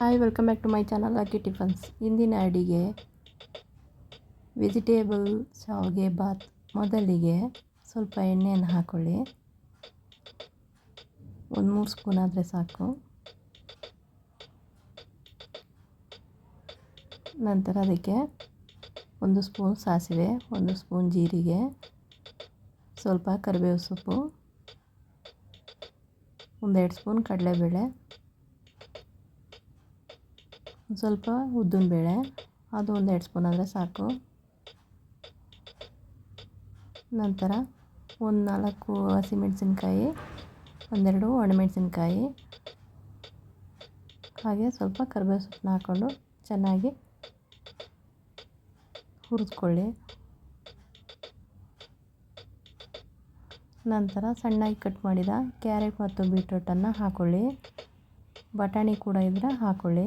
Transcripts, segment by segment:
Hi welcome back to my channel lucky tiffins ಇಂದಿನ ಅಡಿಗೆ vegetable ಶಾವಿಗೆ ಬಾತ್. ಮೊದಲಿಗೆ ಸ್ವಲ್ಪ ಎಣ್ಣೆಯನ್ನು ಹಾಕ್ಕೊಳ್ಳಿ ಒಂದು ಮೂರು ಸ್ಪೂನ್ ಆದರೆ ಸಾಕು. ನಂತರ ಅದಕ್ಕೆ ಒಂದು ಸ್ಪೂನ್ ಸಾಸಿವೆ, ಒಂದು ಸ್ಪೂನ್ ಜೀರಿಗೆ, ಸ್ವಲ್ಪ ಕರಿಬೇವು ಸೊಪ್ಪು, ಒಂದೆರಡು ಸ್ಪೂನ್ ಕಡಲೆಬೇಳೆ. ಸ್ವಲ್ಪ ಬೇಳೆ, ಅದು ಒಂದು ಎರಡು ಸ್ಪೂನ್ ಆದರೆ ಸಾಕು. ನಂತರ ಒಂದು ನಾಲ್ಕು ಹಸಿಮೆಣಸಿನ್ಕಾಯಿ, ಒಂದೆರಡು ಒಣಮೆಣಸಿನ್ಕಾಯಿ. ಹಾಗೆ ಸ್ವಲ್ಪ ಕರಿಬೇವು ಸೊಪ್ಪನ್ನ ಹಾಕ್ಕೊಂಡು ಚೆನ್ನಾಗಿ ಹುರಿದ್ಕೊಳ್ಳಿ. ನಂತರ ಸಣ್ಣಾಗಿ ಕಟ್ ಮಾಡಿದ ಕ್ಯಾರೆಟ್ ಮತ್ತು ಬೀಟ್ರೂಟನ್ನು ಹಾಕ್ಕೊಳ್ಳಿ ಬಟಾಣಿ ಕೂಡ ಇದ್ದರೆ ಹಾಕ್ಕೊಳ್ಳಿ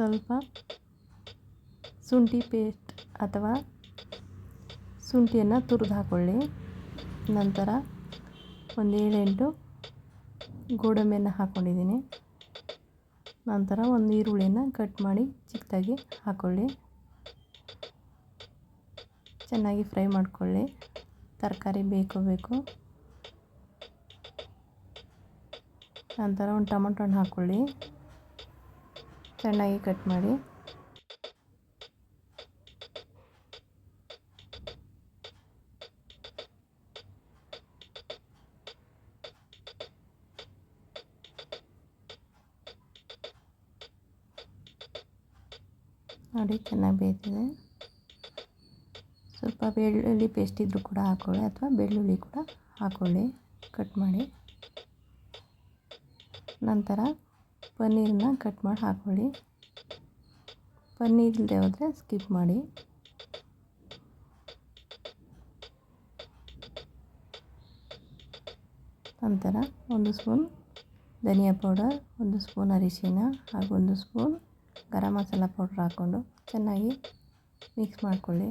ಸ್ವಲ್ಪ ಶುಂಠಿ ಪೇಸ್ಟ್ ಅಥವಾ ಶುಂಠಿಯನ್ನು ತುರಿದು ಹಾಕ್ಕೊಳ್ಳಿ ನಂತರ ಒಂದು ಏಳೆಂಟು ಗೋಡಂಬಿಯನ್ನು ಹಾಕ್ಕೊಂಡಿದ್ದೀನಿ ನಂತರ ಒಂದು ಈರುಳ್ಳಿಯನ್ನು ಕಟ್ ಮಾಡಿ ಚಿಕ್ಕದಾಗಿ ಹಾಕ್ಕೊಳ್ಳಿ ಚೆನ್ನಾಗಿ ಫ್ರೈ ಮಾಡಿಕೊಳ್ಳಿ. ತರಕಾರಿ ಬೇಕು ಬೇಕು. ನಂತರ ಒಂದು ಟೊಮೊಟೊ ಹಣ್ಣು ಹಾಕ್ಕೊಳ್ಳಿ ಚೆನ್ನಾಗಿ ಕಟ್ ಮಾಡಿ. ನೋಡಿ, ಚೆನ್ನಾಗಿ ಬೇಯ್ತಿದೆ. ಸ್ವಲ್ಪ ಬೆಳ್ಳುಳ್ಳಿ ಪೇಸ್ಟ್ ಇದ್ದರೂ ಕೂಡ ಹಾಕ್ಕೊಳ್ಳಿ ಅಥವಾ ಬೆಳ್ಳುಳ್ಳಿ ಕೂಡ ಹಾಕ್ಕೊಳ್ಳಿ ಕಟ್ ಮಾಡಿ. ನಂತರ ಪನ್ನೀರನ್ನ ಕಟ್ ಮಾಡಿ ಹಾಕ್ಕೊಳ್ಳಿ. ಪನ್ನೀರ್ ಇಲ್ಲದೆ ಹೋದರೆ ಸ್ಕಿಪ್ ಮಾಡಿ. ನಂತರ ಒಂದು ಸ್ಪೂನ್ ಧನಿಯಾ ಪೌಡರ್, ಒಂದು ಸ್ಪೂನ್ ಅರಿಶಿನ ಹಾಗೂ ಒಂದು ಸ್ಪೂನ್ ಗರಂ ಮಸಾಲ ಪೌಡ್ರ್ ಹಾಕ್ಕೊಂಡು ಚೆನ್ನಾಗಿ ಮಿಕ್ಸ್ ಮಾಡಿಕೊಳ್ಳಿ.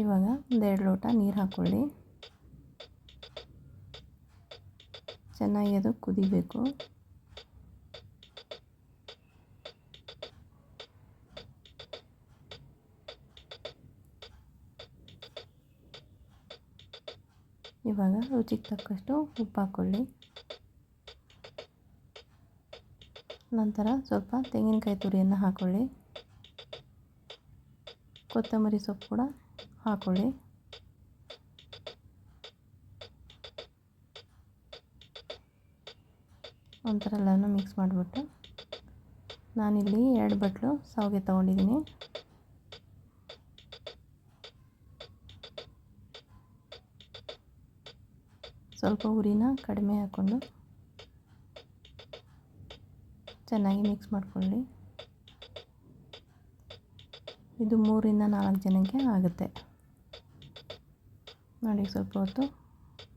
ಇವಾಗ ಒಂದೆರಡು ಲೋಟ ನೀರು ಹಾಕ್ಕೊಳ್ಳಿ. ಚೆನ್ನಾಗಿ ಅದು ಕುದಿಬೇಕು. ಇವಾಗ ರುಚಿಗೆ ತಕ್ಕಷ್ಟು ಉಪ್ಪು ಹಾಕ್ಕೊಳ್ಳಿ ನಂತರ ಸ್ವಲ್ಪ ತೆಂಗಿನಕಾಯಿ ತುರಿಯನ್ನು ಹಾಕ್ಕೊಳ್ಳಿ ಕೊತ್ತಂಬರಿ ಸೊಪ್ಪು ಕೂಡ ಹಾಕ್ಕೊಳ್ಳಿ ಒಂಥರ ಎಲ್ಲನೂ ಮಿಕ್ಸ್ ಮಾಡಿಬಿಟ್ಟು ನಾನಿಲ್ಲಿ ಎರಡು ಬಟ್ಲು ಸಾವಿಗೆ ತೊಗೊಂಡಿದ್ದೀನಿ. ಸ್ವಲ್ಪ ಉರಿನ ಕಡಿಮೆ ಹಾಕ್ಕೊಂಡು ಚೆನ್ನಾಗಿ ಮಿಕ್ಸ್ ಮಾಡ್ಕೊಳ್ಳಿ. ಇದು ಮೂರಿಂದ ನಾಲ್ಕು ಜನಕ್ಕೆ ಆಗುತ್ತೆ. ನೋಡಿ ಸ್ವಲ್ಪ ಹೊತ್ತು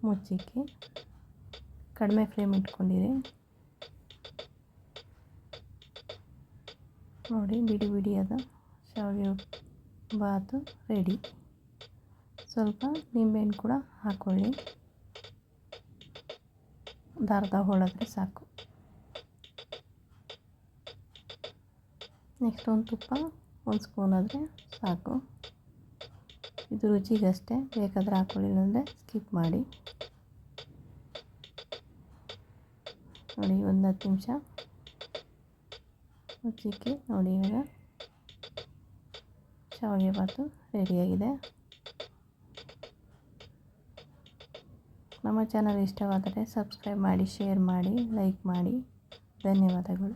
ಮುಚ್ಚಿಕ್ಕಿ ಕಡಿಮೆ ಫ್ಲೇಮ್ ಇಟ್ಕೊಂಡಿರಿ. ನೋಡಿ, ಬಿಡಿ ಬಿಡಿಯಾದ ಶಾವಿಗೆ ಬಾತು ರೆಡಿ ಸ್ವಲ್ಪ ನಿಂಬೆಹಣ್ಣು ಕೂಡ ಹಾಕ್ಕೊಳ್ಳಿ ದಾರದ ಹೋಳಿದ್ರೆ ಸಾಕು. ನೆಕ್ಸ್ಟ್ ಒಂದು ತುಪ್ಪ, ಒಂದು ಸ್ಪೂನ್ ಆದರೆ ಸಾಕು. ಇದು ರುಚಿಗಷ್ಟೇ. ಬೇಕಾದರೆ ಹಾಕ್ಕೊಳ್ಳಿಲ್ಲ ಅಂದರೆ ಸ್ಕಿಪ್ ಮಾಡಿ. ನೋಡಿ, ಒಂದು ಹತ್ತು ನಿಮಿಷ. ಮುಚ್ಚಿಕ್ಕಿ ನೋಡಿ ಇವಾಗ. ಶಾವಿಗೆ ಬಾತು ರೆಡಿಯಾಗಿದೆ ನಮ್ಮ ಚಾನಲ್ ಇಷ್ಟವಾದರೆ ಸಬ್ಸ್ಕ್ರೈಬ್ ಮಾಡಿ ಶೇರ್ ಮಾಡಿ ಲೈಕ್ ಮಾಡಿ. ಧನ್ಯವಾದಗಳು.